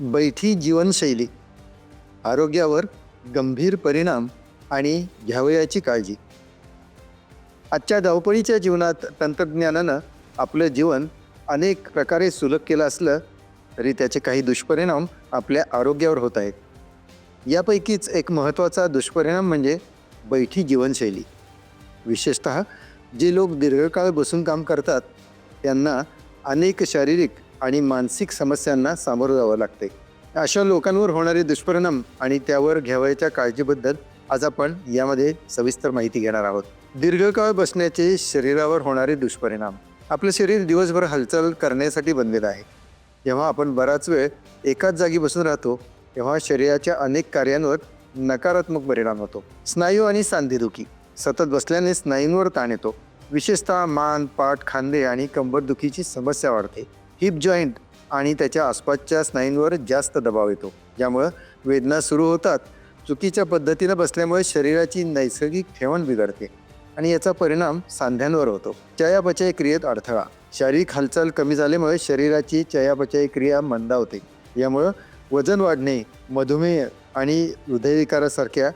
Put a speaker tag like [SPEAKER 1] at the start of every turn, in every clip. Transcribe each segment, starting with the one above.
[SPEAKER 1] बैठी जीवनशैली आरोग्यावर गंभीर परिणाम आणि घ्यावयाची काळजी. आजच्या धावपळीच्या जीवनात तंत्रज्ञानानं आपलं जीवन अनेक प्रकारे सुलभ केलं असलं तरी त्याचे काही दुष्परिणाम आपल्या आरोग्यावर होत आहेत. यापैकीच एक महत्त्वाचा दुष्परिणाम म्हणजे बैठी जीवनशैली. विशेषत जे लोक दीर्घकाळ बसून काम करतात त्यांना अनेक शारीरिक आणि मानसिक समस्यांना सामोरं जावं लागते. अशा लोकांवर होणारे दुष्परिणाम आणि त्यावर घ्यावयाच्या काळजीबद्दल आज आपण यामध्ये सविस्तर माहिती घेणार आहोत. दीर्घकाळ बसण्याचे शरीरावर होणारे दुष्परिणाम. आपलं शरीर दिवसभर हालचाल करण्यासाठी बनलेलं आहे. जेव्हा आपण बराच वेळ एकाच जागी बसून राहतो तेव्हा शरीराच्या अनेक कार्यांवर नकारात्मक परिणाम होतो. स्नायू आणि सांधेदुखी. सतत बसल्याने स्नायूंवर ताण येतो. विशेषतः मान पाठ खांदे आणि कंबरदुखीची समस्या वाढते. हिप जॉईंट आणि त्याच्या आसपासच्या स्नायूंवर जास्त दबाव येतो. ज्यामुळं वेदना सुरू होतात चुकीच्या पद्धतीनं बसल्यामुळे शरीराची नैसर्गिक ठेवण बिघडते आणि याचा परिणाम सांध्यांवर होतो. चयापचय क्रियेत अडथळा. शारीरिक हालचाल कमी झाल्यामुळे शरीराची चयापचय क्रिया मंदावते. यामुळं वजन वाढणे मधुमेह आणि हृदयविकारासारख्या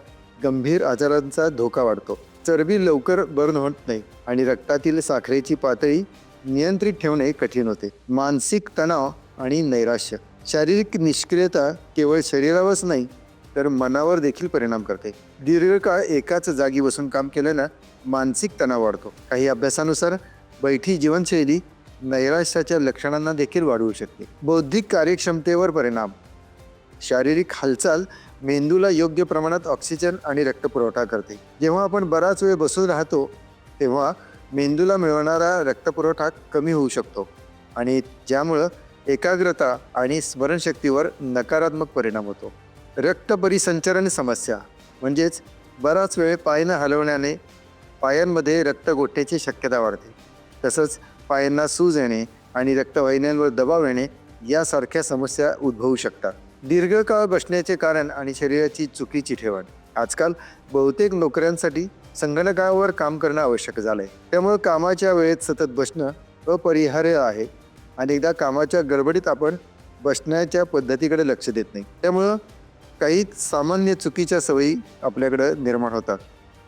[SPEAKER 1] गंभीर आजारांचा धोका वाढतो. चरबी लवकर बर्न होत नाही आणि रक्तातील साखरेची पातळी नियंत्रित ठेवणे कठीण होते. मानसिक तणाव आणि नैराश्य. शारीरिक निष्क्रियता केवळ शरीरावरच नाही तर मनावर देखील परिणाम करते. दीर्घकाळ एकाच जागी बसून काम केल्यानं मानसिक तणाव वाढतो. काही अभ्यासानुसार बैठी जीवनशैली नैराश्याच्या लक्षणांना देखील वाढवू शकते. बौद्धिक कार्यक्षमतेवर परिणाम. शारीरिक हालचाल मेंदूला योग्य प्रमाणात ऑक्सिजन आणि रक्तपुरवठा करते. जेव्हा आपण बराच वेळ बसून राहतो तेव्हा मेंदूला मिळणारा रक्तपुरवठा कमी होऊ शकतो आणि ज्यामुळं एकाग्रता आणि स्मरणशक्तीवर नकारात्मक परिणाम होतो. रक्त परिसंचरण समस्या म्हणजेच बराच वेळ पायनं हलवण्याने पायांमध्ये रक्त गोठण्याची शक्यता वाढते. तसंच पायांना सूज येणे आणि रक्तवाहिन्यांवर दबाव येणे यासारख्या समस्या उद्भवू शकतात. दीर्घकाळ बसण्याचे कारण आणि शरीराची चुकीची ठेवण. आजकाल बहुतेक नोकऱ्यांसाठी संगणकावर काम करणं आवश्यक झालं आहे त्यामुळं कामाच्या वेळेत सतत बसणं अपरिहार्य आहे अनेकदा कामाच्या गडबडीत आपण बसण्याच्या पद्धतीकडे लक्ष देत नाही. त्यामुळं काही सामान्य चुकीच्या सवयी आपल्याकडं निर्माण होतात.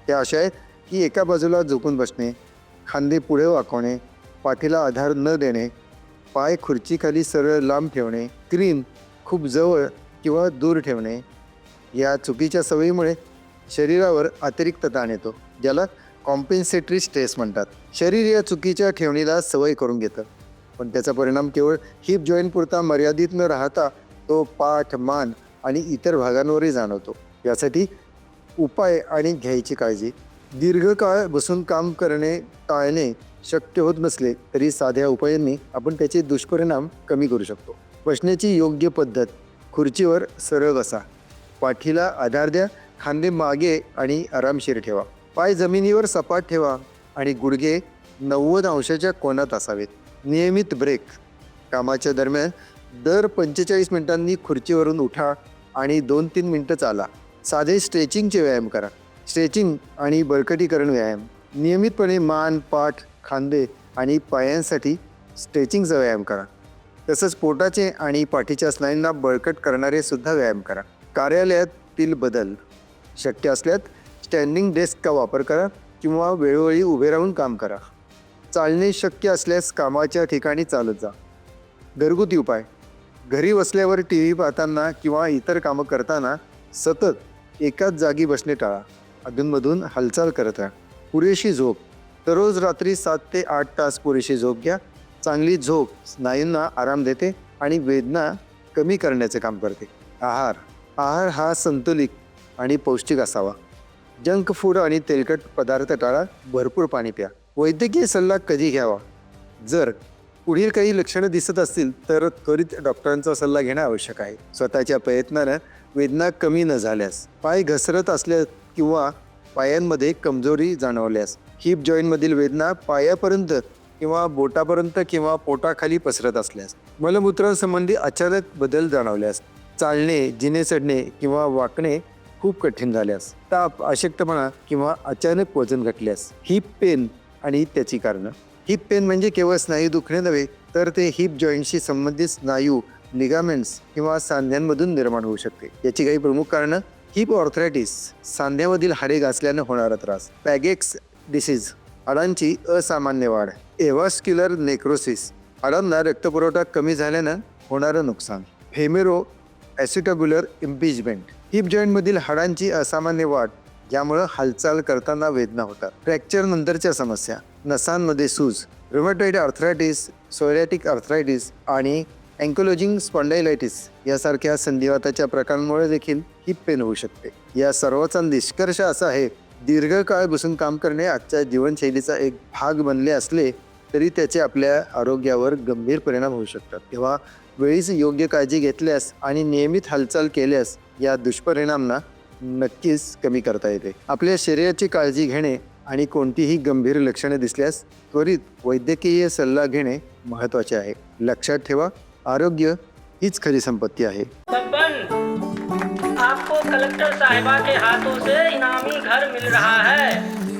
[SPEAKER 1] त्या अशा आहेत की एका बाजूला झोपून बसणे खांदे पुढे वाकवणे पाठीला आधार न देणे पाय खुर्चीखाली सरळ लांब ठेवणे स्क्रीन खूप जवळ किंवा दूर ठेवणे या चुकीच्या सवयीमुळे शरीरावर अतिरिक्त ताण येतो ज्याला कॉम्पेन्सेटरी स्ट्रेस म्हणतात. शरीर या चुकीच्या ठेवणीला सवय करून घेतं. पण त्याचा परिणाम केवळ हिप जॉईंट पुरता मर्यादित न राहता तो पाठ मान आणि इतर भागांवरही जाणवतो. यासाठी उपाय आणि घ्यायची काळजी. दीर्घकाळ बसून काम करणे टाळणे शक्य होत नसले तरी साध्या उपायांनी आपण त्याचे दुष्परिणाम कमी करू शकतो. बसण्याची योग्य पद्धत. खुर्चीवर सरळ बसा. पाठीला आधार द्या. खांदे मागे आणि आरामशीर ठेवा. पाय जमिनीवर सपाट ठेवा आणि गुडघे नव्वद अंशाच्या कोनात असावेत. नियमित ब्रेक कामाच्या दरम्यान दर पंचेचाळीस मिनिटांनी खुर्चीवरून उठा आणि दोन तीन मिनटं चाला. साधे स्ट्रेचिंगचे व्यायाम करा. स्ट्रेचिंग आणि बळकटीकरण व्यायाम. नियमितपणे मान पाठ खांदे आणि पायांसाठी स्ट्रेचिंगचा व्यायाम करा. तसंच पोटाचे आणि पाठीच्या स्नायूंना बळकट करणारे सुद्धा व्यायाम करा. कार्यालयातील बदल. शक्य असल्यास स्टँडिंग डेस्कचा वापर करा किंवा वेळोवेळी उभे राहून काम करा. चालणे शक्य असल्यास कामाच्या ठिकाणी चालत जा. घरगुती उपाय. घरी बसल्यावर टी व्ही पाहताना किंवा इतर कामं करताना सतत एकाच जागी बसणे टाळा. अधूनमधून हालचाल करत राहा. पुरेशी झोप. दररोज रात्री सात ते आठ तास पुरेशी झोप घ्या. चांगली झोप स्नायूंना आराम देते आणि वेदना कमी करण्याचे काम करते. आहार. आहार हा संतुलित आणि पौष्टिक असावा. जंक फूड आणि तेलकट पदार्थ टाळा भरपूर पाणी प्या. वैद्यकीय सल्ला कधी घ्यावा? जर पुढील काही लक्षणं दिसत असतील तर त्वरित डॉक्टरांचा सल्ला घेणं आवश्यक आहे. स्वतःच्या प्रयत्नानं वेदना कमी न झाल्यास पाय घसरत असल्यास किंवा पायांमध्ये कमजोरी जाणवल्यास हिप जॉईंटमधील वेदना पायापर्यंत किंवा बोटापर्यंत किंवा पोटाखाली पसरत असल्यास मलमूत्रांसंबंधी अचानक बदल जाणवल्यास चालणे जिने चढणे किंवा वाकणे खूप कठीण झाल्यास. ताप अशक्तपणा किंवा अचानक वजन घटल्यास हिप पेन आणि त्याची कारणं. हिप पेन म्हणजे केवळ स्नायू दुखणे नव्हे तर ते हिप जॉईंटशी संबंधित स्नायू लिगामेंट्स किंवा सांध्यांमधून निर्माण होऊ शकते. याची काही प्रमुख कारणं हिप ऑर्थरायटिस सांध्यामधील हाडे घासल्यानं होणारा त्रास. पॅगेक्स डिसीज हाडांची असामान्य वाढ. एव्हास्क्युलर नेक्रोसिस हाडांना रक्तपुरवठा कमी झाल्यानं होणारं नुकसान. फेमेरो ॲसिटॅब्युलर इम्पिजमेंट. हिप जॉईंटमधील हाडांची असामान्य वाढ ज्यामुळं हालचाल करताना वेदना होतात. फ्रॅक्चर नंतरच्या समस्या नसांमध्ये सूज रुमॅटॉइड आर्थरायटिस सोयरॅटिक आर्थरायटिस आणि अँकोलॉजिंग स्पॉन्डायलायटिस यासारख्या संधिवाताच्या प्रकारांमुळे देखील हिप पेन होऊ शकते. या सर्वाचा निष्कर्ष असा आहे दीर्घकाळ बसून काम करणे आजच्या जीवनशैलीचा एक भाग बनले असले तरी त्याचे आपल्या आरोग्यावर गंभीर परिणाम होऊ शकतात. तेव्हा वेळीच योग्य काळजी घेतल्यास आणि नियमित हालचाल केल्यास या दुष्परिणामांना नक्कीच कमी करता येते. आपल्या शरीराची काळजी घेणे आणि कोणतीही गंभीर लक्षणे दिसल्यास त्वरित वैद्यकीय सल्ला घेणे महत्त्वाचे आहे. लक्षात ठेवा आरोग्य हीच खरी संपत्ती आहे.
[SPEAKER 2] आपको कलेक्टर साहिबा के हाथों से इनामी घर मिल रहा है।